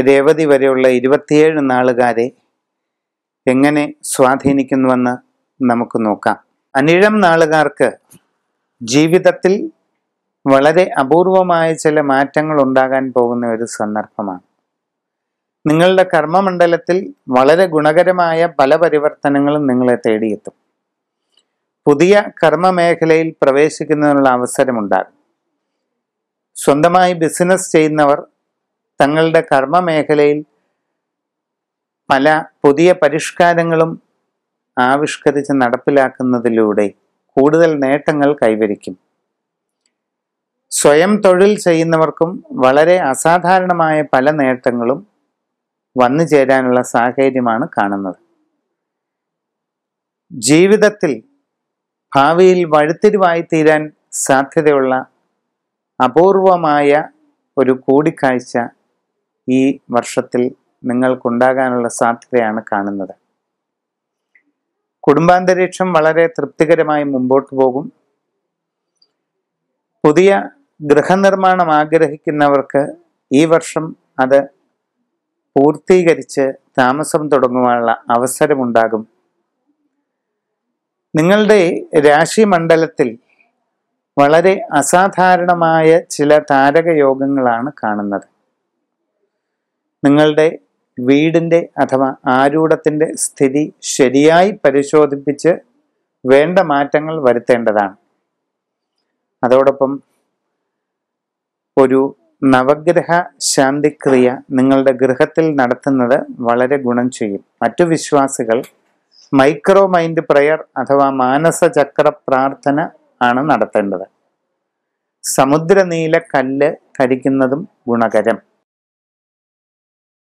രേവതി വരെയുള്ള ഇരുപത്തിയേഴ് നാളുകാരെ എങ്ങനെ സ്വാധീനിക്കുന്നുവെന്ന് നമുക്ക് നോക്കാം. അനിഴം നാളുകാർക്ക് ജീവിതത്തിൽ വളരെ അപൂർവമായ ചില മാറ്റങ്ങൾ ഉണ്ടാകാൻ പോകുന്ന ഒരു സന്ദർഭമാണ്. നിങ്ങളുടെ കർമ്മമണ്ഡലത്തിൽ വളരെ ഗുണകരമായ പല പരിവർത്തനങ്ങളും നിങ്ങളെ തേടിയെത്തും. പുതിയ കർമ്മമേഖലയിൽ പ്രവേശിക്കുന്നതിനുള്ള അവസരമുണ്ടാകും. സ്വന്തമായി ബിസിനസ് ചെയ്യുന്നവർ തങ്ങളുടെ കർമ്മ മേഖലയിൽ പല പുതിയ പരിഷ്കാരങ്ങളും ആവിഷ്കരിച്ച് നടപ്പിലാക്കുന്നതിലൂടെ കൂടുതൽ നേട്ടങ്ങൾ കൈവരിക്കും. സ്വയം തൊഴിൽ ചെയ്യുന്നവർക്കും വളരെ അസാധാരണമായ പല നേട്ടങ്ങളും വന്നു ചേരാനുള്ള സാഹചര്യമാണ് കാണുന്നത്. ജീവിതത്തിൽ ഭാവിയിൽ വഴുത്തിരിവായി തീരാൻ സാധ്യതയുള്ള അപൂർവമായ ഒരു കൂടിക്കാഴ്ച ഈ വർഷത്തിൽ നിങ്ങൾക്കുണ്ടാകാനുള്ള സാധ്യതയാണ് കാണുന്നത്. കുടുംബാന്തരീക്ഷം വളരെ തൃപ്തികരമായി മുമ്പോട്ട് പോകും. പുതിയ ഗൃഹനിർമ്മാണം ആഗ്രഹിക്കുന്നവർക്ക് ഈ വർഷം അത് പൂർത്തീകരിച്ച് താമസം തുടങ്ങുവാനുള്ള അവസരമുണ്ടാകും. നിങ്ങളുടെ രാശി മണ്ഡലത്തിൽ വളരെ അസാധാരണമായ ചില താരകയോഗങ്ങളാണ് കാണുന്നത്. നിങ്ങളുടെ വീടിന്റെ അഥവാ ആരൂഢത്തിന്റെ സ്ഥിതി ശരിയായി പരിശോധിപ്പിച്ച് വേണ്ട മാറ്റങ്ങൾ വരുത്തേണ്ടതാണ്. അതോടൊപ്പം ഒരു നവഗ്രഹ ശാന്തിക്രിയ നിങ്ങളുടെ ഗൃഹത്തിൽ നടത്തുന്നത് വളരെ ഗുണം ചെയ്യും. മറ്റു വിശ്വാസികൾ മൈക്രോ മൈൻഡ് പ്രയർ അഥവാ മാനസചക്ര പ്രാർത്ഥന ആണ് നടത്തേണ്ടത്. സമുദ്രനീല കല്ല് ധരിക്കുന്നതും ഗുണകരം.